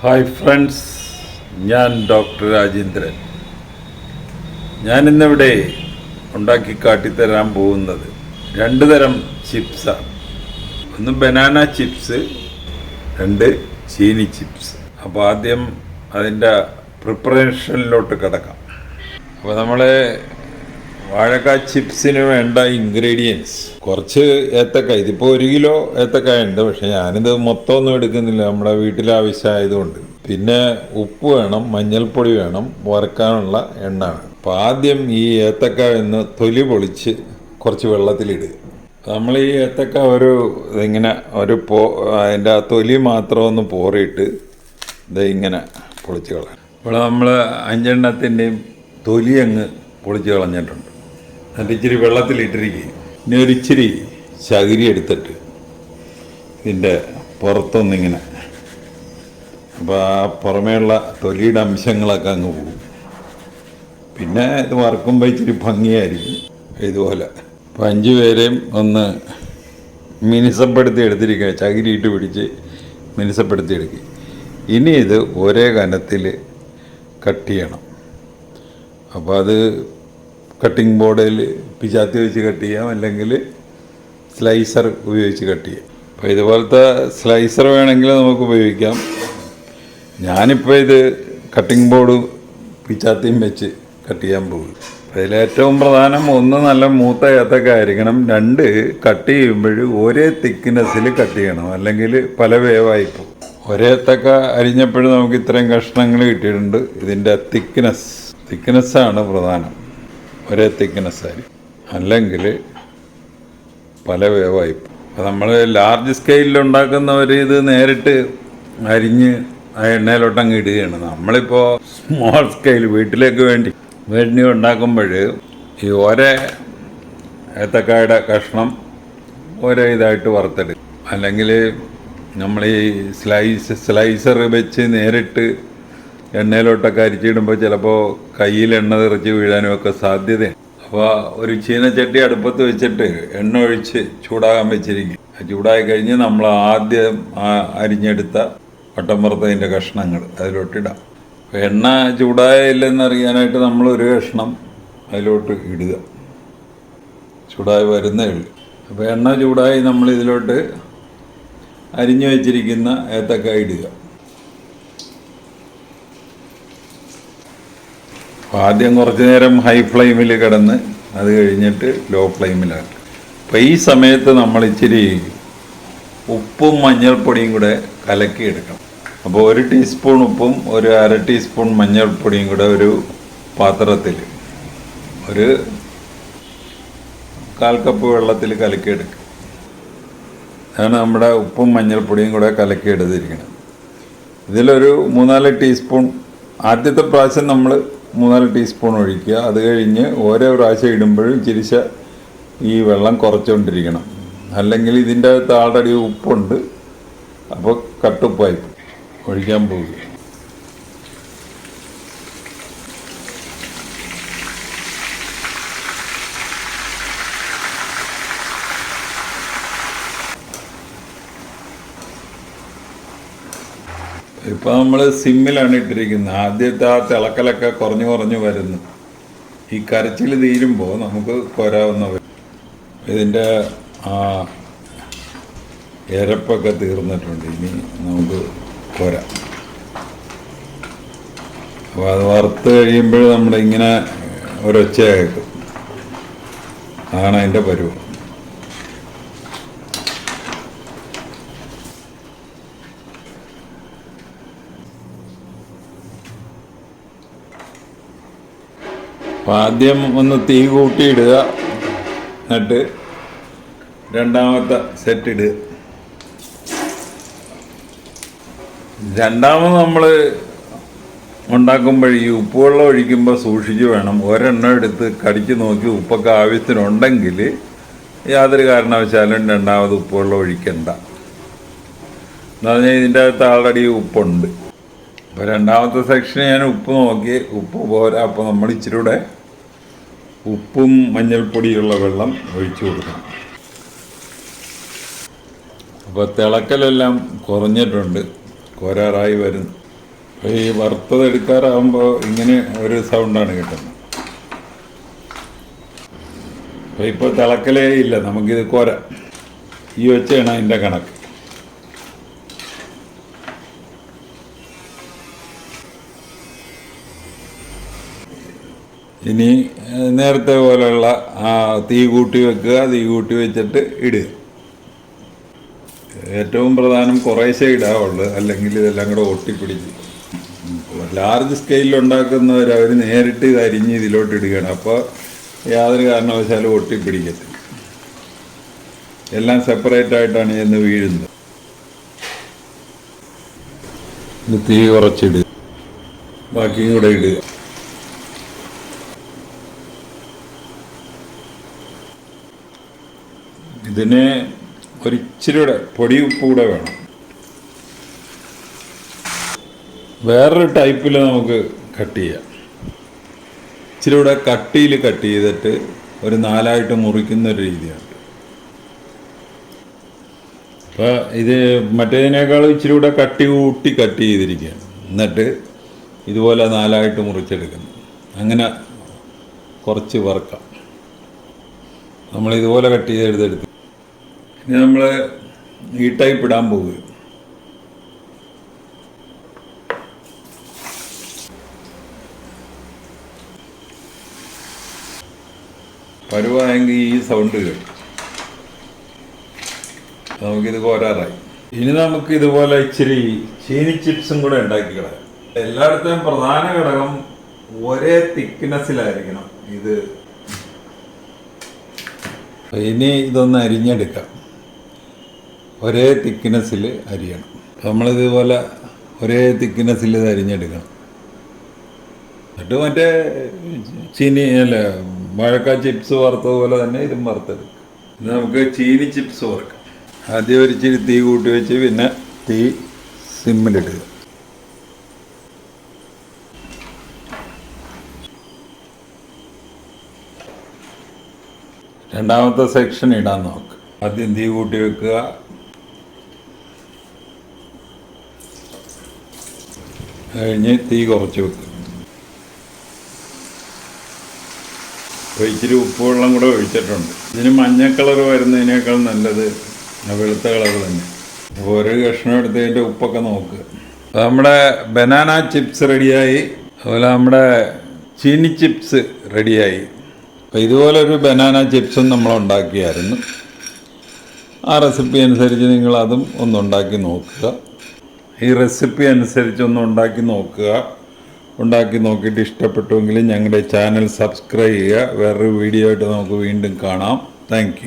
Hi friends ഞാൻ doctor Rajendran. ഞാനിന്നിവിടെ ഉണ്ടാക്കി കാട്ടിത്തരാൻ പോകുന്നത് രണ്ട് തരം ചിപ്സാണ് ഒന്ന് ബനാന ചിപ്സ് രണ്ട് ചീനി ചിപ്സ്. അപ്പോൾ ആദ്യം അതിന്റെ പ്രിപ്പറേഷനിലോട്ട് കിടക്കാം. അപ്പോൾ നമ്മൾ വാഴക്ക ചിപ്സിന് വേണ്ട ഇൻഗ്രീഡിയൻസ് കുറച്ച് ഏത്തക്ക. ഇതിപ്പോൾ ഒരു കിലോ ഏത്തക്ക ഉണ്ട് പക്ഷെ ഞാനിത് മൊത്തം ഒന്നും എടുക്കുന്നില്ല. നമ്മുടെ വീട്ടിൽ ആവശ്യമായതുകൊണ്ട് പിന്നെ ഉപ്പ് വേണം മഞ്ഞൾപ്പൊടി വേണം വറുക്കാനുള്ള എണ്ണ വേണം. അപ്പോൾ ആദ്യം ഈ ഏത്തക്ക എന്ന് തൊലി പൊളിച്ച് കുറച്ച് വെള്ളത്തിലിടുക നമ്മൾ ഈ ഏത്തക്ക ഒരു ഇങ്ങനെ ഒരു പോ അതിന്റെ ആ തൊലി മാത്രം ഒന്ന് പോറിയിട്ട് ഇത് ഇങ്ങനെ പൊളിച്ച് കളയാം. ഇപ്പോൾ നമ്മൾ അഞ്ചെണ്ണത്തിന്റെയും തൊലി അങ്ങ് പൊളിച്ച് കളഞ്ഞിട്ടുണ്ട്. എന്നിട്ട് ഇച്ചിരി വെള്ളത്തിലിട്ടിരിക്കുകയും. ഇനി ഒരിച്ചിരി ചകിരി എടുത്തിട്ട് ഇതിന്റെ പുറത്തൊന്നിങ്ങനെ അപ്പോൾ ആ പുറമേയുള്ള തൊലിയുടെ അംശങ്ങളൊക്കെ അങ്ങ് പോകും. പിന്നെ ഇത് വറുക്കുമ്പോൾ ഇച്ചിരി ഭംഗിയായിരിക്കും ഇതുപോലെ. അപ്പോൾ അഞ്ച് പേരെയും ഒന്ന് മിനുസപ്പെടുത്തി എടുത്തിരിക്കുക ചകിരിയിട്ട് പിടിച്ച് മിനുസപ്പെടുത്തി എടുക്കുക. ഇനി ഇത് ഒരേ കനത്തിൽ കട്ട് ചെയ്യണം. അപ്പോൾ അത് കട്ടിംഗ് ബോർഡിൽ പിച്ചാത്തി വെച്ച് കട്ട് ചെയ്യാം. അല്ലെങ്കിൽ സ്ലൈസർ ഉപയോഗിച്ച് കട്ട് ചെയ്യാം. അപ്പോൾ ഇതുപോലത്തെ സ്ലൈസർ വേണമെങ്കിൽ നമുക്ക് ഉപയോഗിക്കാം. ഞാനിപ്പോൾ ഇത് കട്ടിംഗ് ബോർഡ് പിച്ചാത്തിയും വെച്ച് കട്ട് ചെയ്യാൻ പോകും അപ്പോൾ ഇതിലേറ്റവും പ്രധാനം ഒന്ന് നല്ല മൂത്ത ഏത്തൊക്കെ ആയിരിക്കണം. രണ്ട് കട്ട് ചെയ്യുമ്പോൾ ഒരേ തിക്നെസ്സിൽ കട്ട് ചെയ്യണം. അല്ലെങ്കിൽ പല വേവായി പോകും. ഒരേ ഏത്തക്ക അരിഞ്ഞപ്പോഴും നമുക്ക് ഇത്രയും കഷ്ണങ്ങൾ കിട്ടിയിട്ടുണ്ട്. ഇതിന്റെ തിക്നെസ് തിക്നെസ്സാണ് പ്രധാനം. ഒരേ തിക്നെസ് അല്ലെങ്കിൽ പല വേവായി പോകും നമ്മൾ ലാർജ് സ്കെയിലിൽ ഉണ്ടാക്കുന്നവർ ഇത് നേരിട്ട് അരിഞ്ഞ് ആ എണ്ണയിലോട്ടങ്ങ് ഇടുകയാണ്. നമ്മളിപ്പോൾ സ്മോൾ സ്കെയിൽ വീട്ടിലേക്ക് വേണ്ടി വേണ്ടി ഉണ്ടാക്കുമ്പോൾ ഈ ഒരേ ഏത്തക്കായുടെ കഷ്ണം ഒരേ ഇതായിട്ട് വറുത്തെടുക്കും. അല്ലെങ്കിൽ നമ്മൾ ഈ സ്ലൈസ് സ്ലൈസർ വെച്ച് നേരിട്ട് എണ്ണയിലോട്ടൊക്കെ അരിച്ചിടുമ്പോൾ ചിലപ്പോൾ കയ്യിൽ എണ്ണ തെറിച്ച് വീഴാനും ഒക്കെ സാധ്യതയുണ്ട് അപ്പോൾ ഒരു ചീനച്ചട്ടി അടുപ്പത്ത് വെച്ചിട്ട് എണ്ണ ഒഴിച്ച് ചൂടാകാൻ വെച്ചിരിക്കും. ചൂടായി കഴിഞ്ഞ് നമ്മൾ ആദ്യം അരിഞ്ഞെടുത്ത വട്ടം കഷ്ണങ്ങൾ അതിലോട്ടിടാം. എണ്ണ ചൂടായില്ലെന്ന് അറിയാനായിട്ട് നമ്മൾ ഒരു കഷ്ണം അതിലോട്ട് ഇടുക. ചൂടായി വരുന്നേ ഉള്ളൂ. അപ്പോൾ എണ്ണ ചൂടായി നമ്മൾ ഇതിലോട്ട് അരിഞ്ഞു വെച്ചിരിക്കുന്ന ഏത്തക്കായി ഇടുക. ആദ്യം കുറച്ച് നേരം ഹൈ ഫ്ലെയിമിൽ കിടന്ന് അത് കഴിഞ്ഞിട്ട് ലോ ഫ്ലെയിമിലാണ് അപ്പോൾ ഈ സമയത്ത് നമ്മൾ ഇച്ചിരി ഉപ്പും മഞ്ഞൾപ്പൊടിയും കൂടെ കലക്കി എടുക്കണം. അപ്പോൾ ഒരു ടീസ്പൂൺ ഉപ്പും ഒരു അര ടീസ്പൂൺ മഞ്ഞൾപ്പൊടിയും കൂടെ ഒരു പാത്രത്തിൽ ഒരു കാൽ കപ്പ് വെള്ളത്തിൽ കലക്കിയെടുക്കുക അതാണ് നമ്മുടെ ഉപ്പും മഞ്ഞൾപ്പൊടിയും കൂടെ കലക്കി കലക്കിയെടുത്തിരിക്കുന്നത് ഇതിലൊരു മൂന്നാൽ ടീസ്പൂൺ ആദ്യത്തെ പ്രാവശ്യം നമ്മൾ മൂന്നാൽ ടീസ്പൂൺ ഒഴിക്കുക. അത് കഴിഞ്ഞ് ഓരോ പ്രാവശ്യം ഇടുമ്പോഴും ചിരിച്ച ഈ വെള്ളം കുറച്ചുകൊണ്ടിരിക്കണം അല്ലെങ്കിൽ ഇതിന്റെ അകത്ത് ഉപ്പുണ്ട്. അപ്പോൾ കട്ടുപ്പായി. ഒഴിക്കാൻ പോവുക ഇപ്പൊ നമ്മൾ സിമ്മിലാണ് ഇട്ടിരിക്കുന്നത്. ആദ്യത്തെ ആ തിളക്കലൊക്കെ കുറഞ്ഞു കുറഞ്ഞു വരുന്നു. ഈ കരച്ചിൽ തീരുമ്പോൾ നമുക്ക് കൊരാവുന്ന ഇതിന്റെ ആ എരപ്പൊക്കെ തീർന്നിട്ടുണ്ട്. ഇനി നമുക്ക് കൊരാം അപ്പോൾ അത് വറുത്ത് കഴിയുമ്പോൾ നമ്മളിങ്ങനെ ഒരൊച്ച കേൾക്കും. അതാണ് അതിന്റെ പരുവം. അപ്പം ആദ്യം ഒന്ന് തീ കൂട്ടിയിടുക. എന്നിട്ട് രണ്ടാമത്തെ സെറ്റ് ഇടുക. രണ്ടാമത് നമ്മൾ ഉണ്ടാക്കുമ്പോൾ ഈ ഉപ്പുവെള്ളം ഒഴിക്കുമ്പോൾ സൂക്ഷിച്ച് വേണം. ഒരെണ്ണം എടുത്ത് കടിച്ചു നോക്കി ഉപ്പൊക്കെ ആവശ്യത്തിനുണ്ടെങ്കിൽ യാതൊരു കാരണവശാലും രണ്ടാമത് ഉപ്പുവെള്ളം ഒഴിക്കണ്ട. എന്ന് പറഞ്ഞാൽ ഇതിന്റെ അകത്ത് ആൾറെഡി ഉപ്പുണ്ട്. അപ്പോൾ രണ്ടാമത്തെ സെക്ഷൻ ഞാൻ ഉപ്പ് നോക്കി. ഉപ്പ് പോരാ. അപ്പോൾ നമ്മൾ ഇച്ചിരി കൂടെ ഉപ്പും മഞ്ഞൾപ്പൊടിയുള്ള വെള്ളം ഒഴിച്ചു കൊടുക്കണം. അപ്പോൾ തിളക്കലെല്ലാം കുറഞ്ഞിട്ടുണ്ട്. കോരാറായി വരുന്നു അപ്പോൾ ഈ വറുത്തത് എടുക്കാറാകുമ്പോൾ ഇങ്ങനെ ഒരു സൗണ്ടാണ് കിട്ടുന്നത്. അപ്പോൾ ഇപ്പോൾ തിളക്കലേ ഇല്ല. നമുക്കിത് കോര. ഈ വെച്ചാണ് അതിന്റെ കണക്ക്. ഇനി നേരത്തെ പോലെയുള്ള തീ കൂട്ടി വെക്കുക തീ കൂട്ടി വെച്ചിട്ട് ഇടുക. ഏറ്റവും പ്രധാനം കുറേശ്ശേ ഇടാവുള്ളൂ അല്ലെങ്കിൽ ഇതെല്ലാം കൂടെ ഒട്ടിപ്പിടിച്ച്. ലാർജ് സ്കെയിലിൽ ഉണ്ടാക്കുന്നവർ അവർ നേരിട്ട് ഇത് അരിഞ്ഞ് ഇതിലോട്ട് ഇടുകയാണ്. അപ്പോൾ യാതൊരു കാരണവശാലും ഒട്ടിപ്പിടിക്കത്തില്ല. എല്ലാം സെപ്പറേറ്റ് ആയിട്ടാണ് ചെന്ന് വീഴുന്നത്. തീ കുറച്ചിടുക. ബാക്കിയും കൂടെ ഇടുക. ഇതിന് ഒരിച്ചിരി കൂടെ പൊടി ഉപ്പ് കൂടെ വേണം. വേറൊരു ടൈപ്പിൽ നമുക്ക് കട്ട് ചെയ്യാം. ഇച്ചിരി കൂടെ കട്ടിയിൽ കട്ട് ചെയ്തിട്ട് ഒരു നാലായിട്ട് മുറിക്കുന്ന ഒരു രീതിയുണ്ട് അപ്പോൾ ഇത് മറ്റേതിനേക്കാളും ഇച്ചിരി കൂടെ കട്ടി കൂട്ടി കട്ട് ചെയ്തിരിക്കുകയാണ്. എന്നിട്ട് ഇതുപോലെ നാലായിട്ട് മുറിച്ചെടുക്കുന്നു. അങ്ങനെ കുറച്ച് വറുക്കാം. നമ്മൾ ഇതുപോലെ കട്ട് ചെയ്തെടുത്തെടുത്ത് ഇനി നമ്മൾ ടൈപ്പ് ഇടാൻ പോകുക പരുവായെങ്കിൽ ഈ സൗണ്ട് കേട്ടു നമുക്കിത് കോരാറായി. ഇനി നമുക്ക് ഇതുപോലെ ഇച്ചിരി ചീനി ചിപ്സും കൂടെ ഉണ്ടാക്കി കളയാം. എല്ലായിടത്തെയും പ്രധാന ഘടകം ഒരേ തിക്നെസ്സിലായിരിക്കണം ഇത്. ഇനി ഇതൊന്ന് അരിഞ്ഞെടുക്കാം. ഒരേ തിക്നെസ്സിൽ അരിയണം. നമ്മളിതുപോലെ ഒരേ തിക്നെസ്സിൽ ഇത് അരിഞ്ഞെടുക്കണം. എന്നിട്ട് മറ്റേ ചീനി അല്ല വാഴക്ക ചിപ്സ് വറുത്തതുപോലെ തന്നെ ഇതും വറുത്തെടുക്കും. ഇത് നമുക്ക് ചീനി ചിപ്സ് വറുക്കാം. ആദ്യം ഒരു ഇച്ചിരി തീ കൂട്ടി വെച്ച് പിന്നെ തീ സിമ്മിലിടുക. രണ്ടാമത്തെ സെക്ഷൻ ഇടാൻ നോക്ക്. ആദ്യം തീ കൂട്ടി വെക്കുക. കഴിഞ്ഞ് തീ കുറച്ച് വെക്കും ഇച്ചിരി ഉപ്പുവെള്ളം കൂടെ ഒഴിച്ചിട്ടുണ്ട്. ഇതിന് മഞ്ഞ കളർ വരുന്നതിനേക്കാൾ നല്ലത് വെളുത്ത കളർ തന്നെ. ഒരു കഷ്ണം എടുത്തതിന്റെ ഉപ്പൊക്കെ നോക്കുക നമ്മുടെ ബനാന ചിപ്സ് റെഡിയായി. അതുപോലെ നമ്മുടെ ചീനി ചിപ്സ് റെഡിയായി. അപ്പോൾ ഇതുപോലെ ഒരു ബനാന ചിപ്സും നമ്മൾ ഉണ്ടാക്കിയായിരുന്നു. ആ റെസിപ്പി അനുസരിച്ച് നിങ്ങൾ അതും ഒന്നുണ്ടാക്കി നോക്കുക. ഈ റെസിപ്പി അനുസരിച്ചൊന്ന് ഉണ്ടാക്കി നോക്കുക. ഉണ്ടാക്കി നോക്കിയിട്ട് ഇഷ്ടപ്പെട്ടുവെങ്കിൽ ഞങ്ങളുടെ ചാനൽ സബ്സ്ക്രൈബ് ചെയ്യുക. വേറൊരു വീഡിയോ ആയിട്ട് നമുക്ക് വീണ്ടും കാണാം. താങ്ക്